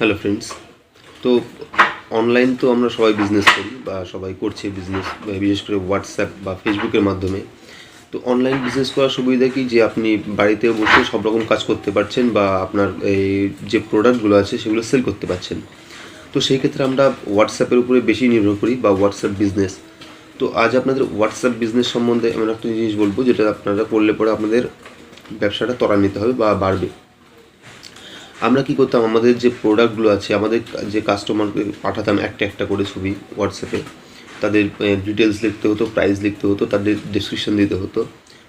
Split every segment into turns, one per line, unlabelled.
Hello friends তো online তো আমরা সবাই বিজনেস করি বা সবাই করছে বিজনেস বিশেষ করে হোয়াটসঅ্যাপ বা ফেসবুকের মাধ্যমে। তো অনলাইন বিজনেস করার সুবিধা কি? যে আপনি বাড়িতে বসে সব রকম কাজ করতে পারছেন বা আপনার এই যে প্রোডাক্টগুলো আছে সেগুলো সেল করতে পারছেন। তো সেই ক্ষেত্রে আমরা হোয়াটসঅ্যাপের উপরে বেশি নির্ভর করি বা হোয়াটসঅ্যাপ বিজনেস তো আজ আপনাদের হোয়াটসঅ্যাপ বিজনেস সম্বন্ধে এমন একটা জিনিস বলব যেটা আপনারা করলে পরে আপনাদের ব্যবসাটা ত্বরান্বিত হবে বা বাড়বে। আমরা কি করতাম? আমাদের যে প্রোডাক্টগুলো আছে, আমাদের যে কাস্টমারকে পাঠাতাম একটা একটা করে ছবি হোয়াটসঅ্যাপে তাদের ডিটেলস লিখতে হতো প্রাইস লিখতে হতো, তাদের ডিসক্রিপশন দিতে হতো।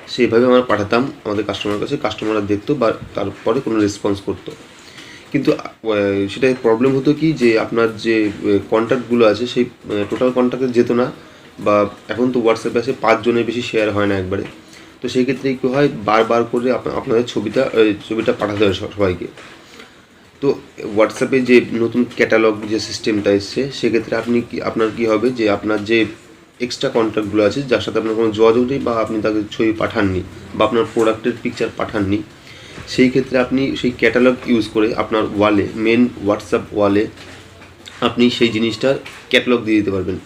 সেইভাবে আমরা পাঠাতাম আমাদের কাস্টমারের কাছে কাস্টমাররা দেখতো বা তারপরে কোনো রেসপন্স করতো। কিন্তু সেটাই প্রবলেম হতো কি যে আপনার যে কন্ট্যাক্টগুলো আছে, সেই টোটাল কন্ট্যাক্টে যেত না বা এখন তো হোয়াটসঅ্যাপে আছে, পাঁচজনের বেশি শেয়ার হয় না একবারে। তো সেই ক্ষেত্রে কী হয়? বারবার করে আপনাদের ছবিটা ছবিটা পাঠাতে হয় সব- সবাইকে। তো হোয়াটসঅ্যাপে যে নতুন ক্যাটালগ যে সিস্টেমটা এসছে, সেক্ষেত্রে আপনি কি, আপনার কি হবে যে আপনার যে এক্সট্রা কন্ট্যাক্টগুলো আছে, যার সাথে আপনার কোনো যোগাযোগ নেই বা আপনি তাকে ছবি পাঠাননি বা আপনার প্রোডাক্টের পিকচার পাঠাননি, সেই ক্ষেত্রে আপনি সেই ক্যাটালগ ইউজ করে আপনার ওয়ালে মেন হোয়াটসঅ্যাপ ওয়ালে আপনি সেই জিনিসটার ক্যাটালগ দিয়ে দিতে পারবেন।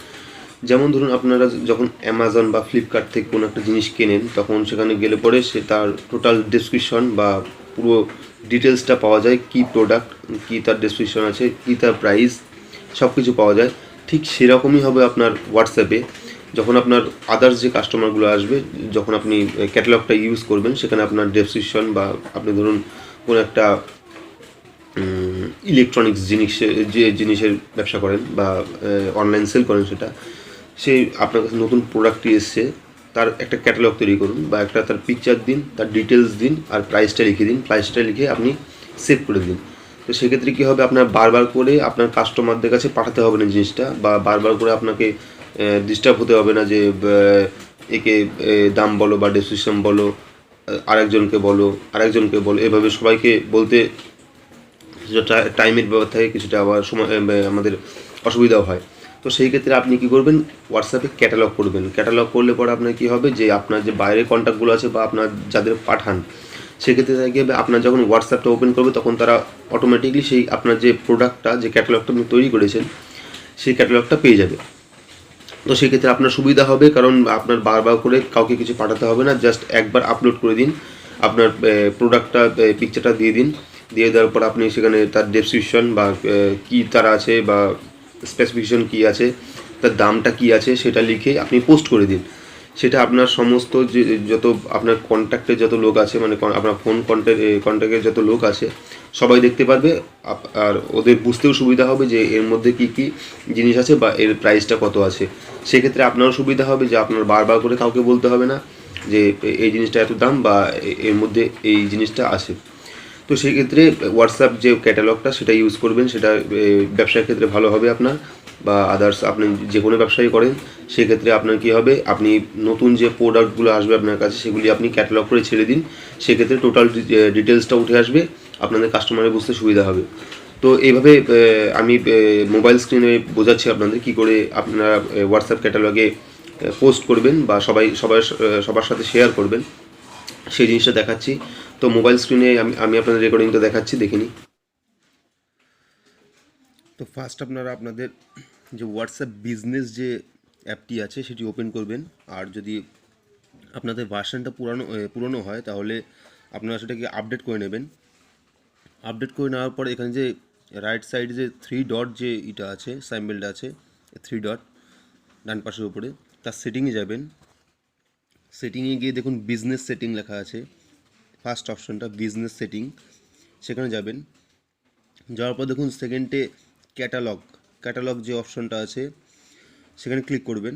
যেমন ধরুন আপনারা যখন অ্যামাজন বা ফ্লিপকার্ট থেকে কোনো একটা জিনিস কেনেন, তখন সেখানে গেলে পরে সে তার টোটাল ডেসক্রিপশন বা পুরো ডিটেলসটা পাওয়া যায়, কি প্রোডাক্ট কি তার ডেসক্রিপশন আছে, কি তার প্রাইস সব কিছু পাওয়া যায়। ঠিক সেরকমই হবে আপনার হোয়াটসঅ্যাপে যখন আপনার আদার্স যে কাস্টমারগুলো আসবে, যখন আপনি ক্যাটালগটা ইউজ করবেন, সেখানে আপনার ডেসক্রিপশন বা আপনি ধরুন কোনো একটা ইলেকট্রনিক্স জিনিস, যে জিনিসের ব্যবসা করেন বা অনলাইন সেল করেন সেটা সেই আপনার কাছে নতুন প্রোডাক্টটি এসছে তার একটা ক্যাটালগ তৈরি করুন বা একটা তার পিকচার দিন, তার ডিটেলস দিন আর প্রাইসটা লিখে দিন। প্রাইসটা লিখে আপনি সেভ করে দিন। তো সেক্ষেত্রে কী হবে? আপনার বারবার করে আপনার কাস্টমারদের কাছে পাঠাতে হবে না জিনিসটা বা বারবার করে আপনাকে ডিস্টার্ব হতে হবে না যে একে দাম বলো বা ডেসক্রিপশন বলো আরেকজনকে বলো আরেকজনকে বলো। এভাবে সবাইকে বলতে কিছুটা টাইমের ব্যাপার থাকে, কিছুটা আবার সময় আমাদের অসুবিধাও হয়। তো সেই ক্ষেত্রে আপনি কি করবেন? হোয়াটসঅ্যাপে ক্যাটালগ করবেন। ক্যাটালগ করলে পরে আপনার কি হবে যে, আপনার যে বাইরের কন্ট্যাক্টগুলো আছে বা আপনার যাদের পাঠান, সেক্ষেত্রে দেখা গিয়ে আপনার যখন হোয়াটসঅ্যাপটা ওপেন করবে, তখন তারা অটোমেটিকলি সেই আপনার যে প্রোডাক্টটা যে ক্যাটালগটা আপনি তৈরি করেছেন, সেই ক্যাটালগটা পেয়ে যাবে। তো সেক্ষেত্রে আপনার সুবিধা হবে, কারণ আপনার বারবার করে কাউকে কিছু পাঠাতে হবে না। জাস্ট একবার আপলোড করে দিন, আপনার প্রোডাক্টটা পিকচারটা দিয়ে দিন। দিয়ে দেওয়ার পর আপনি সেখানে তার ডেসক্রিপশন বা কি তার আছে বা স্পেসিফিকেশন কী আছে, তার দামটা কি আছে, সেটা লিখে আপনি পোস্ট করে দিন। সেটা আপনার সমস্ত যে, যত আপনার কন্ট্যাক্টে যত লোক আছে মানে আপনার ফোন কন্ট্যাক্ট কন্ট্যাক্টে যত লোক আছে, সবাই দেখতে পারবে। আর ওদের বুঝতেও সুবিধা হবে যে এর মধ্যে কি কি জিনিস আছে বা এর প্রাইসটা কত আছে। সেক্ষেত্রে আপনারও সুবিধা হবে যে আপনার বারবার করে কাউকে বলতে হবে না যে এই জিনিসটা এত দাম বা এর মধ্যে এই জিনিসটা আছে। তো সেই ক্ষেত্রে হোয়াটসঅ্যাপ যে ক্যাটালগটা সেটা ইউজ করবেন, সেটা ব্যবসার ক্ষেত্রে ভালো হবে আপনার বা আদার্স আপনি যে কোনো ব্যবসায়ী করেন সেক্ষেত্রে আপনার কি হবে, আপনি নতুন যে প্রোডাক্টগুলো আসবে আপনার কাছে, সেগুলি আপনি ক্যাটালগ করে ছেড়ে দিন সেক্ষেত্রে টোটাল ডিটেলসটা উঠে আসবে, আপনাদের কাস্টমারের বুঝতে সুবিধা হবে। তো এইভাবে আমি মোবাইল স্ক্রিনে বোঝাচ্ছি আপনাদের কি করে আপনারা হোয়াটসঅ্যাপ ক্যাটালগে পোস্ট করবেন বা সবাই, সবার সবার সাথে শেয়ার করবেন। সেই জিনিসটা দেখাচ্ছি। তো মোবাইল স্ক্রিনে আমি আমি আপনাদের রেকর্ডিংটা দেখাচ্ছি, দেখে নিই। তো ফার্স্ট আপনারা আপনাদের যে হোয়াটসঅ্যাপ বিজনেস যে অ্যাপটি আছে, সেটি ওপেন করবেন। আর যদি আপনাদের ভার্সনটা পুরানো পুরনো হয়, তাহলে আপনারা সেটাকে আপডেট করে নেবেন। আপডেট করে নেওয়ার পর এখানে যে রাইট সাইডে যে থ্রি ডট যে এটা আছে সাইম্বেলটা আছে থ্রি ডট ডান পাশের উপরে, তার সেটিংয়ে যাবেন। সেটিংয়ে গিয়ে দেখুন বিজনেস সেটিং লেখা আছে। ফার্স্ট অপশনটা বিজনেস সেটিং সেখানে যাবেন। যাওয়ার পর দেখুন সেকেন্ডে ক্যাটালগ ক্যাটালগ যে অপশনটা আছে, সেখানে ক্লিক করবেন।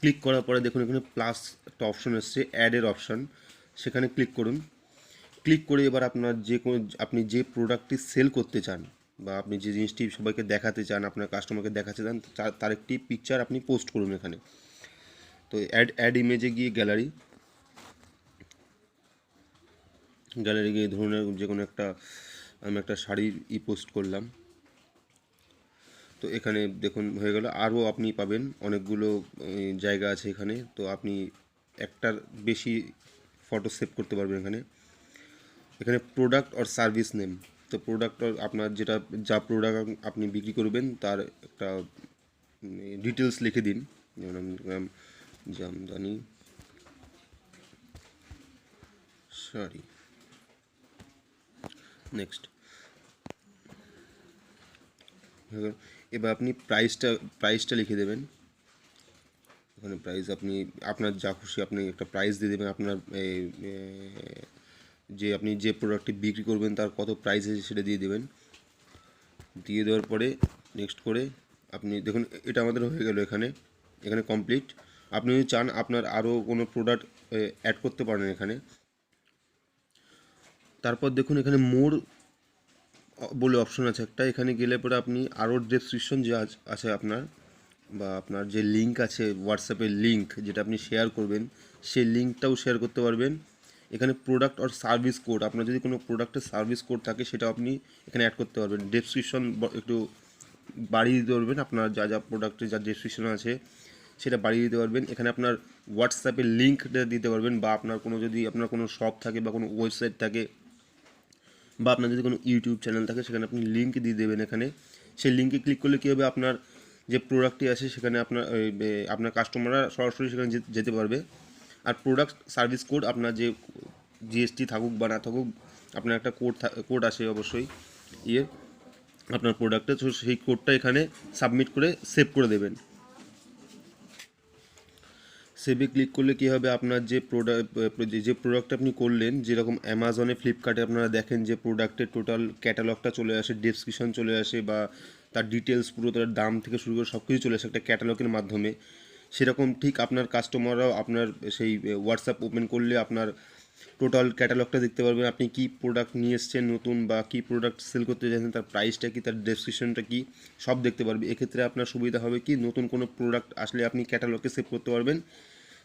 ক্লিক করার পরে দেখুন এখানে প্লাস একটা অপশন এসছে অ্যাডের অপশন সেখানে ক্লিক করুন। ক্লিক করে এবার আপনার যে কোনো, আপনি যে প্রোডাক্টটি সেল করতে চান বা আপনি যে জিনিসটি সবাইকে দেখাতে চান, আপনার কাস্টমারকে দেখাতে চান, তার একটি পিকচার আপনি পোস্ট করুন এখানে। তো অ্যাড অ্যাড ইমেজে গিয়ে গ্যালারি গ্যালারি গিয়ে ধরুন যে কোনো একটা, আমি একটা শাড়ির ই পোস্ট করলাম। তো এখানে দেখুন হয়ে গেল, আরও আপনি পাবেন অনেকগুলো জায়গা আছে এখানে। তো আপনি একটার বেশি ফটো সেভ করতে পারবেন এখানে। এখানে প্রোডাক্ট অর সার্ভিস নেম তো প্রোডাক্ট আপনার যেটা, যা প্রোডাক্ট আপনি বিক্রি করবেন, তার একটা ডিটেলস লিখে দিন। যেমন জামদানি শাড়ি নেক্সট এবার আপনি প্রাইসটা প্রাইসটা লিখে দেবেন। ওখানে প্রাইস আপনি, আপনার যা খুশি আপনি একটা প্রাইস দিয়ে দেবেন। আপনার যে আপনি যে প্রোডাক্টটি বিক্রি করবেন তার কত প্রাইস আছে সেটা দিয়ে দেবেন। দিয়ে দেওয়ার পরে নেক্সট করে আপনি, দেখুন, এটা আমাদের হয়ে গেল এখানে। এখানে কমপ্লিট আপনি যদি চান আপনার আরও কোনো প্রোডাক্ট অ্যাড করতে পারেন এখানে। তারপর দেখুন এখানে মোর বলে অপশন আছে একটা। এখানে গেলে পরে আপনি আরও ডেসক্রিপশন যে আছ- আপনার, বা আপনার যে লিঙ্ক আছে হোয়াটসঅ্যাপের লিঙ্ক যেটা আপনি শেয়ার করবেন, সেই লিঙ্কটাও শেয়ার করতে পারবেন। এখানে প্রোডাক্ট আর সার্ভিস কোড আপনার যদি কোনো প্রোডাক্টের সার্ভিস কোড থাকে সেটা আপনি এখানে অ্যাড করতে পারবেন। ডেসক্রিপশন একটু বাড়িয়ে দিতে পারবেন আপনার যা যা প্রোডাক্টের যা ডেসক্রিপশন আছে। সেটা বাড়িয়ে দিতে পারবেন। এখানে আপনার হোয়াটসঅ্যাপে লিঙ্কটা দিতে পারবেন বা আপনার কোনো যদি আপনার কোনো শপ থাকে বা কোনো ওয়েবসাইট থাকে বা আপনার যদি কোনো ইউটিউব চ্যানেল থাকে, সেখানে আপনি লিঙ্ক দিয়ে দেবেন এখানে। সেই লিঙ্কে ক্লিক করলে কী হবে? আপনার যে প্রোডাক্টটি আছে, সেখানে আপনার আপনার কাস্টমাররা সরাসরি সেখানে যেতে পারবে। আর প্রোডাক্ট সার্ভিস কোড আপনার যে জিএসটি থাকুক বা না থাকুক, আপনার একটা কোড কোড আসে অবশ্যই ইয়ে আপনার প্রোডাক্টে সেই কোডটা এখানে সাবমিট করে সেভ করে দেবেন। সেভে ক্লিক করলে কী হবে? আপনার যে প্রোডাক্ট যে প্রোডাক্ট আপনি করলেন, যেরকম অ্যামাজনে ফ্লিপকার্টে আপনারা দেখেন যে প্রোডাক্টের টোটাল ক্যাটালগটা চলে আসে ডেসক্রিপশন চলে আসে বা তার ডিটেলস পুরো তার দাম থেকে শুরু করে সব কিছু চলে আসে একটা ক্যাটালগের মাধ্যমে। সেরকম ঠিক আপনার কাস্টমাররাও আপনার সেই হোয়াটসঅ্যাপ ওপেন করলে আপনার টোটাল ক্যাটালগটা দেখতে পারবেন। আপনি কী প্রোডাক্ট নিয়ে এসছেন নতুন বা কী প্রোডাক্ট সেল করতে চাইছেন, তার প্রাইসটা কি, তার ডেসক্রিপশনটা কি, সব দেখতে পারবে। এক্ষেত্রে আপনার সুবিধা হবে কি, নতুন কোনো প্রোডাক্ট আসলে আপনি ক্যাটালগে সেভ করতে পারবেন।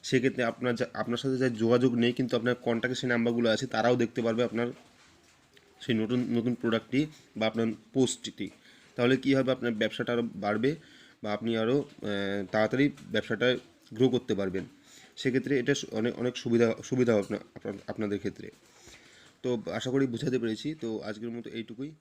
সেক্ষেত্রে আপনার আপনার সাথে যা যোগাযোগ নেই, কিন্তু আপনার কন্ট্যাক্টে সেই নাম্বারগুলো আছে, তারাও দেখতে পারবে আপনার সেই নতুন নতুন প্রোডাক্টটি বা আপনার পোস্টটি তাহলে কী হবে? আপনার ব্যবসাটা আরও বাড়বে বা আপনি আরও তাড়াতাড়ি ব্যবসাটা গ্রো করতে পারবেন। সেক্ষেত্রে এটা অনেক অনেক সুবিধা সুবিধা আপনার- আপনাদের ক্ষেত্রে। তো আশা করি বোঝাতে পেরেছি। তো আজকের মতো এইটুকুই।